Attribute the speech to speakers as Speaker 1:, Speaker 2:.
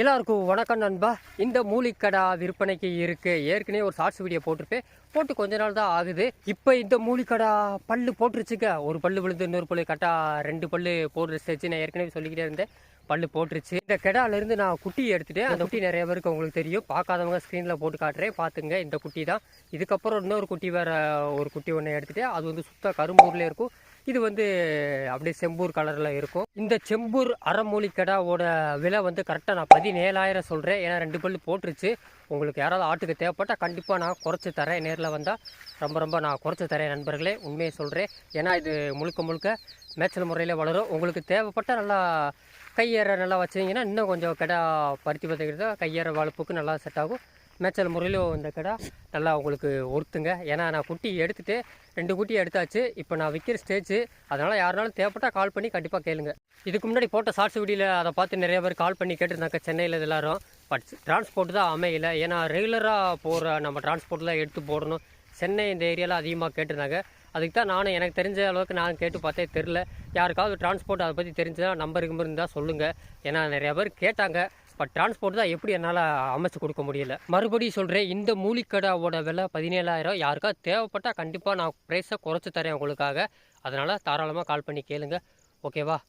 Speaker 1: எல்லாருக்கும் வணக்கம் நண்பா. இந்த மூலிக்கடா விற்பனைக்கு இருக்குது ஏற்கனவே ஒரு ஷார்ட்ஸ் வீடியோ போட்டிருப்பேன். போட்டு கொஞ்ச நாள் தான் ஆகுது. இப்போ இந்த மூலிக்கடா பல்லு போட்டுருச்சுக்க ஒரு பல்லு விழுந்து இன்னொரு பல்லு கரெக்டாக ரெண்டு பல்லு போட்டுருச்சு நான் ஏற்கனவே சொல்லிக்கிட்டே இருந்தேன். பல்லு போட்டுருச்சு. இந்த கெடாலேருந்து நான் குட்டி எடுத்துட்டேன். அந்த குட்டி நிறைய பேருக்கு உங்களுக்கு தெரியும். பார்க்காதவங்க ஸ்க்ரீனில் போட்டு காட்டுறேன். பார்த்துங்க. இந்த குட்டி தான். இதுக்கப்புறம் இன்னொரு குட்டி வேற ஒரு குட்டி ஒன்று எடுத்துட்டேன். அது வந்து சுத்த கரும்பூரில் இருக்கும். இது வந்து அப்படியே செம்பூர் கலரில் இருக்கும். இந்த செம்பூர் அறமூலிக்கடாவோட விலை வந்து கரெக்டாக நான் பதினேழாயிரம் சொல்கிறேன் ஏன்னா ரெண்டு பல்லு போட்டுருச்சு. உங்களுக்கு யாராவது ஆட்டுக்கு தேவைப்பட்டால் கண்டிப்பாக நான் குறைச்சி தரேன். நேரில் வந்தால் ரொம்ப ரொம்ப நான் குறைச்சி தரேன் நண்பர்களே. உண்மையை சொல்கிறேன் ஏன்னா இது முழுக்க முழுக்க மேய்ச்சல் முறையில் வளரும். உங்களுக்கு தேவைப்பட்டால் நல்லா கையேற நல்லா வச்சிங்கன்னா இன்னும் கொஞ்சம் கெடா பருத்தி பார்த்துக்கிட்டு கையேற வளர்ப்புக்கு நல்லா செட் ஆகும். மேய்ச்சல் முறையிலும் இந்த கடை நல்லா உங்களுக்கு ஒருத்துங்க. ஏன்னா நான் குட்டி எடுத்துட்டு ரெண்டு குட்டி எடுத்தாச்சு. இப்போ நான் விற்கிற ஸ்டேஜ் அதனால் யாருனாலும் தேவைப்பட்டால் கால் பண்ணி கண்டிப்பாக கேளுங்க. இதுக்கு முன்னாடி போட்ட ஷார்ட்ஸ் வீடியோவில் அதை பார்த்து நிறைய பேர் கால் பண்ணி கேட்டிருந்தாங்க. சென்னையில் இது எல்லாரும். பட் டிரான்ஸ்போர்ட் தான் அமையல. ஏன்னா ரெகுலராக போகிற நம்ம டிரான்ஸ்போர்ட்டில் எடுத்து போடணும். சென்னை இந்த ஏரியாவில் அதிகமாக கேட்டிருந்தாங்க. அதுக்கு தான் நானும் எனக்கு தெரிஞ்ச அளவுக்கு நான் கேட்டு பார்த்தே தெரில யாருக்காவது டிரான்ஸ்போர்ட் அதை பற்றி தெரிஞ்சா நம்பருக்கு இருந்தால் சொல்லுங்கள் ஏன்னா நிறையா பேர் கேட்டாங்க. பட் டிரான்ஸ்போர்ட் தான் எப்படி என்னால் அமைச்சு கொடுக்க முடியல. மறுபடியும் சொல்கிறேன் இந்த மூலிக்கடாவோட விலை பதினேழாயிரம். யாருக்காவது தேவைப்பட்டால் கண்டிப்பாக நான் ப்ரைஸை குறைச்சி தரேன் உங்களுக்காக. அதனால் தாராளமாக கால் பண்ணி கேளுங்க. ஓகேவா